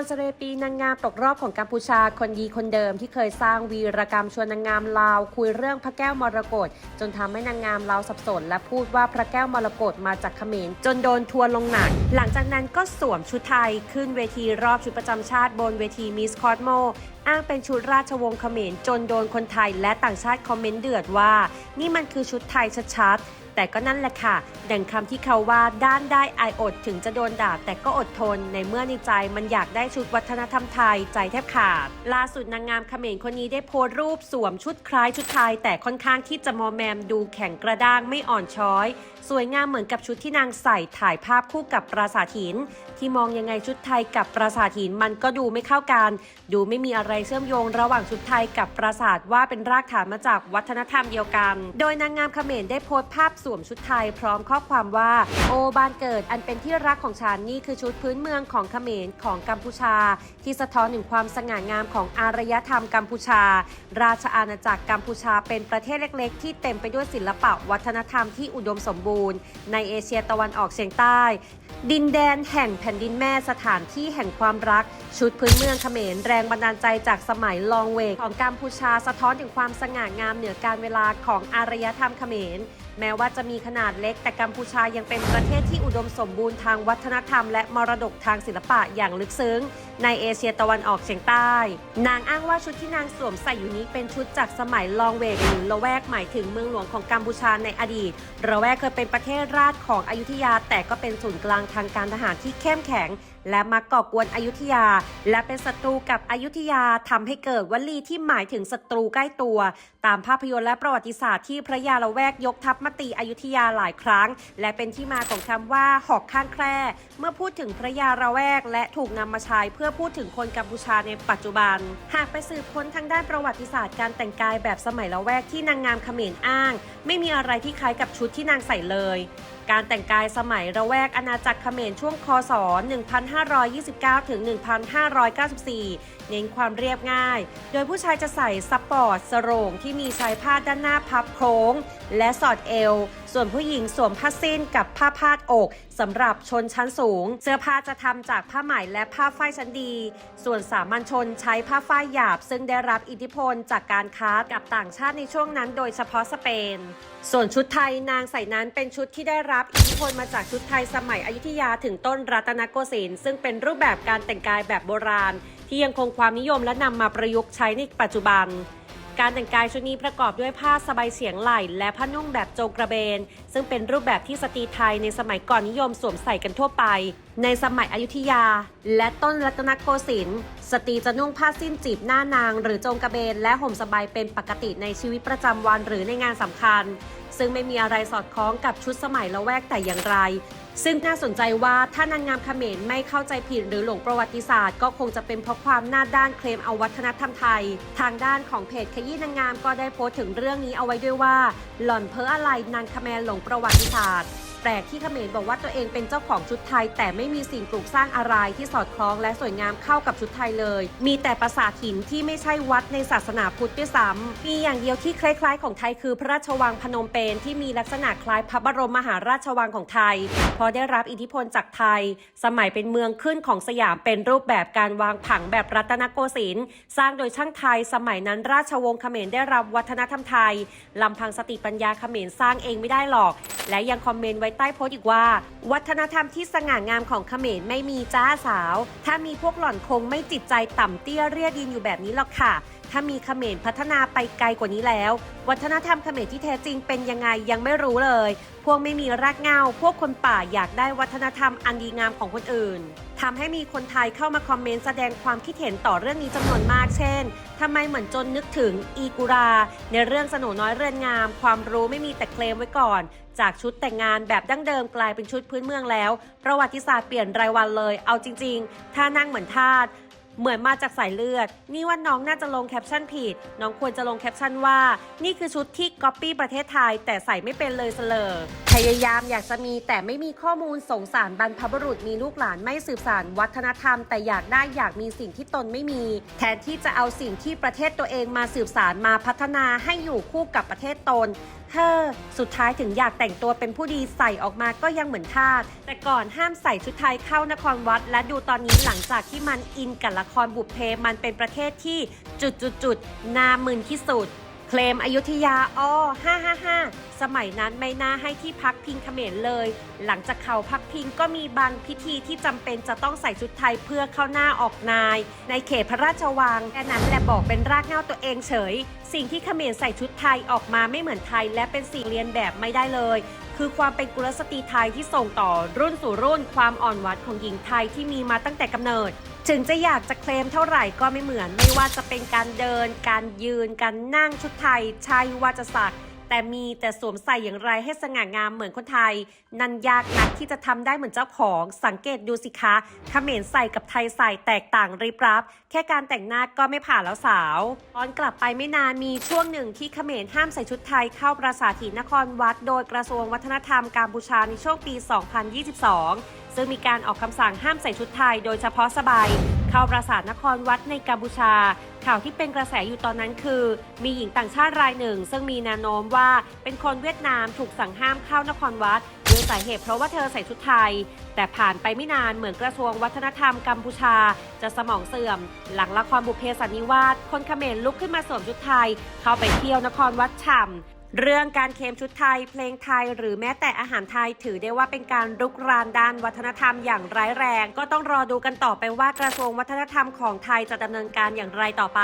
อนสเรปีนางงามตกรอบของกัมพูชาคนดีคนเดิมที่เคยสร้างวีรกรรมชวนนางงามลาว คุยเรื่องพระแก้วมรกตจนทำให้นางงามลาวสับสน และพูดว่าพระแก้วมรกตมาจากเขมรจนโดนทัวลงหนัก หลังจากนั้นก็สวมชุดไทยขึ้นเวทีรอบชุดประจำชาติบนเวทีมิสคอสโมอ้างเป็นชุดราชวงศ์เขมรจนโดนคนไทยและต่างชาติคอมเมนต์เดือดว่า นี่มันคือชุดไทยชัดๆ แต่ก็นั่นแหละค่ะ ดังคำที่เขาว่าด้านได้อายอดถึงจะโดนด่าแต่ก็อดทน ในเมื่อในใจมันอยากได้ชุดวัฒนธรรมไทยใจแทบขาด ล่าสุดนางงามเขมรคนนี้ได้โพสต์รูปสวมชุดคล้ายชุดไทย แต่ค่อนข้างที่จะมอแมมดูแข็งกระด้างไม่อ่อนช้อย สวยงามเหมือนกับชุดที่นางใส่ถ่ายภาพคู่กับปราสาทหิน ที่มองยังไงชุดไทยกับปราสาทหินมันก็ดูไม่เข้ากันดูไม่มีอะไรเชื่อมโยงระหว่างชุดไทยกับปราสาทว่าเป็นรากฐานมาจากวัฒนธรรมเดียวกัน โดยนางงามเขมรได้โพสต์ภาพสวมชุดไทยพร้อมข้อความว่า โอบานเกิดอันเป็นที่รักของฉันนี่คือชุดพื้นเมืองของเขมรของกัมพูชา ที่สะท้อนถึงความสง่างามของอารยธรรมกัมพูชา ราชอาณาจักรกัมพูชาเป็นประเทศเล็ก ๆ ที่เต็มไปด้วยศิลปะวัฒนธรรมที่อุดมสมบูรณ์ ในเอเชียตะวันออกเฉียงใต้ ดินแดนแห่งแผ่นดินแม่สถานที่แห่งความรัก ชุดพื้นเมืองเขมรแรงบันดาลใจจากสมัยลองเวกของกัมพูชาสะท้อนถึงความสง่างามเหนือการเวลาของอารยธรรมเขมร แม้ว่าจะมีขนาดเล็ก แต่กัมพูชายังเป็นประเทศที่อุดมสมบูรณ์ทางวัฒนธรรม และมรดกทางศิลปะอย่างลึกซึ้ง ในเอเชียตะวันออกเฉียงใต้ นางอ้างว่าชุดที่นางสวมใส่อยู่นี้เป็นชุดจากสมัยลองเวกหรือละแวกหมายถึงเมืองหลวงของกัมพูชาในอดีตระแวกเคยเป็นประเทศราชของอยุธยาแต่ก็เป็นศูนย์กลางทางการทหารที่เข้มแข็งและมักก่อกวนอยุธยา และเป็นศัตรูกับอยุธยาทำให้เกิดวลีที่หมายถึงศัตรูใกล้ตัว ตามภาพยนตร์และประวัติศาสตร์ที่พระยาละแวกยกทัพมาตีอยุธยาหลายครั้ง และเป็นที่มาของคำว่าหอกข้างแคร่เมื่อพูดถึงพระยาละแวก และถูกนำมาใช้เพื่อพูดถึงคนกัมพูชาในปัจจุบัน หากไปสืบค้นทางด้านประวัติศาสตร์การแต่งกายแบบสมัยละแวกที่นางงามเขมรอ้าง ไม่มีอะไรที่คล้ายกับชุดที่นางใส่เลย การแต่งกายสมัยระแวกอาณาจักรเขมรช่วงคศ1529 ถึง 1594 เน้นความเรียบง่าย โดยผู้ชายจะใส่ซัปอร์ตสโรงที่มีชายผ้าด้านหน้าพับโค้ง และสอดเอว ส่วนผู้หญิงสวมผ้าสิ้นกับผ้าพาดอกสำหรับชนชั้นสูง เสื้อผ้าจะทำจากผ้าไหมและผ้าฝ้ายชั้นดี ส่วนสามัญชนใช้ผ้าฝ้ายหยาบ ซึ่งได้รับอิทธิพลจากการค้ากับต่างชาติในช่วงนั้น โดยเฉพาะสเปน ส่วนชุดไทยนางใส่นั้นเป็นชุดที่ได้รับอิทธิพลมาจากชุดไทยสมัยอยุธยาถึงต้นรัตนโกสินทร์ซึ่งเป็นรูปแบบการแต่งกายแบบโบราณ ที่ยังคงความนิยมและนำมาประยุกต์ใช้ในปัจจุบัน การแต่งกายชุดนี้ประกอบด้วยผ้าสบายเฉียงไหล่และผ้านุ่งแบบโจงกระเบน ซึ่งเป็นรูปแบบที่สตรีไทยในสมัยก่อนนิยมสวมใส่กันทั่วไป ในสมัยอยุธยา และต้นรัตนโกสินทร์สตรีจะนุ่งผ้าสิ้นจีบหน้านาง หรือโจงกระเบน และห่มสบายเป็นปกติในชีวิตประจำวันหรือในงานสำคัญ ซึ่งไม่มีอะไรสอดคล้องกับชุดสมัยละแวกแต่อย่างไร ซึ่งน่าสนใจว่าถ้านางงามเขมรไม่เข้าใจผิดหรือหลงประวัติศาสตร์ก็คงจะเป็นเพราะความหน้าด้านเคลมเอาวัฒนธรรมไทย ทางด้านของเพจขยี้นางงามก็ได้โพสต์ถึงเรื่องนี้เอาไว้ด้วยว่า หล่อนเพ้ออะไรนางคแมรหลงประวัติศาสตร์ แปลกที่เขมรบอกว่าตัวเองเป็นเจ้าของชุดไทย แต่ไม่มีสิ่งปลูกสร้างอะไรที่สอดคล้องและสวยงามเข้ากับชุดไทยเลย มีแต่ปราสาทหินที่ไม่ใช่วัดในศาสนาพุทธด้วยซ้ำมีอย่างเดียวที่คล้าย ๆ ของไทยคือพระราชวังพนมเปญที่มีลักษณะคล้ายพระบรมมหาราชวังของไทย พอได้รับอิทธิพลจากไทย สมัยเป็นเมืองขึ้นของสยามเป็นรูปแบบการวางผังแบบรัตนโกสินทร์สร้างโดยช่างไทย สมัยนั้นราชวงศ์เขมรได้รับวัฒนธรรมไทยลำพังสติปัญญาเขมรสร้างเองไม่ได้หรอกและยังคอมเมนต์ไว้ใต้โพสต์อีกว่า วัฒนธรรมที่สง่างามของเขมรไม่มีจ้าสาว ถ้ามีพวกหล่อนคงไม่จิตใจต่ำเตี้ยเรียดินอยู่แบบนี้หรอกค่ะ ถ้ามีเขมรพัฒนาไปไกลกว่านี้แล้ว วัฒนธรรมเขมรที่แท้จริงเป็นยังไงยังไม่รู้เลย พวกไม่มีรากเงาพวกคนป่าอยากได้วัฒนธรรมอันดีงามของคนอื่นทำให้มีคนไทยเข้ามาคอมเมนต์แสดงความคิดเห็นต่อเรื่องนี้จำนวนมากเช่นทำไมเหมือนจนนึกถึงอีกุรา ในเรื่องสนุน้อยเรือนงาม ความรู้ไม่มีแต่เคลมไว้ก่อน จากชุดแต่งงานแบบดั้งเดิมกลายเป็นชุดพื้นเมืองแล้ว ประวัติศาสตร์เปลี่ยนรายวันเลย เอาจริง ๆ ถ้านั่งเหมือนทาส เหมือนมาจากสายเลือด นี่ว่าน้องน่าจะลงแคปชั่นผิด น้องควรจะลงแคปชั่นว่า นี่คือชุดที่ก๊อปปี้ประเทศไทย แต่ใส่ไม่เป็นเลยเสลอพยายามอยากจะมีแต่ไม่มีข้อมูลสงสารบรรพบุรุษมีลูกหลานไม่สืบสานวัฒนธรรม แต่อยากได้อยากมีสิ่งที่ตนไม่มี แทนที่จะเอาสิ่งที่ประเทศตัวเองมาสืบสารมาพัฒนาให้อยู่คู่กับประเทศตนเฮ้อสุดท้ายถึงอยากแต่งตัวเป็นผู้ดีใส่ออกมาก็ยังเหมือนทาสแต่ก่อนห้ามใส่ชุดไทยเข้านครวัด และดูตอนนี้หลังจากที่มันอินกับละครบุพเพมันเป็นประเทศที่จุดจุดจุดๆนามึนที่สุด เคลมอยุธยาอ้อ555 สมัยนั้นไม่น่าให้ที่พักพิงเขมรเลย หลังจากเขาพักพิงก็มีบางพิธีที่จำเป็นจะต้องใส่ชุดไทยเพื่อเข้าหน้าออกนาย ในเขตพระราชวังแค่นั้นแหละบอกเป็นรากเหง้าตัวเองเฉย สิ่งที่เขมรใส่ชุดไทยออกมาไม่เหมือนไทย และเป็นสิ่งเรียนแบบไม่ได้เลย คือความเป็นกุลสตรีไทยที่ส่งต่อรุ่นสู่รุ่นความอ่อนหวานของหญิงไทยที่มีมาตั้งแต่กำเนิด ถึงจะอยากจะเคลมเท่าไหร่ก็ไม่เหมือน ไม่ว่าจะเป็นการเดิน การยืน การนั่งชุดไทยใช่ว่าจะสัก แต่มีแต่สวมใส่อย่างไรให้สง่างามเหมือนคนไทย นันยากนักที่จะทำได้เหมือนเจ้าของสังเกตดูสิคะเขมรใส่กับไทยใส่แตกต่างริบรับ แค่การแต่งหน้าก็ไม่ผ่านแล้วสาวตอนกลับไปไม่นานมีช่วงหนึ่งที่เขมรห้ามใส่ชุดไทยเข้าปราสาทหินนครวัด โดยกระทรวงวัฒนธรรมกัมพูชาในช่วงปี 2022 ซึ่งมีการออกคำสั่งห้ามใส่ชุดไทย โดยเฉพาะสบายเข้าปราสาทนครวัดในกัมพูชา ข่าวที่เป็นกระแสอยู่ตอนนั้นคือ มีหญิงต่างชาติรายหนึ่ง ซึ่งมีแนวโน้มว่าเป็นคนเวียดนามถูกสั่งห้ามเข้านครวัดด้วยสาเหตุเพราะว่าเธอใส่ชุดไทย แต่ผ่านไปไม่นานเหมือนกระทรวงวัฒนธรรมกัมพูชา จะสมองเสื่อม หลังละครบุพเพสันนิวาสคนเขมรลุกขึ้นมาสวมชุดไทย เข้าไปเที่ยวนครวัดฉ่ำ เรื่องการเคมชุดไทย เพลงไทย หรือแม้แต่อาหารไทยถือได้ว่าเป็นการรุกรานด้านวัฒนธรรมอย่างร้ายแรง ก็ต้องรอดูกันต่อไปว่ากระทรวงวัฒนธรรมของไทยจะดำเนินการอย่างไรต่อไป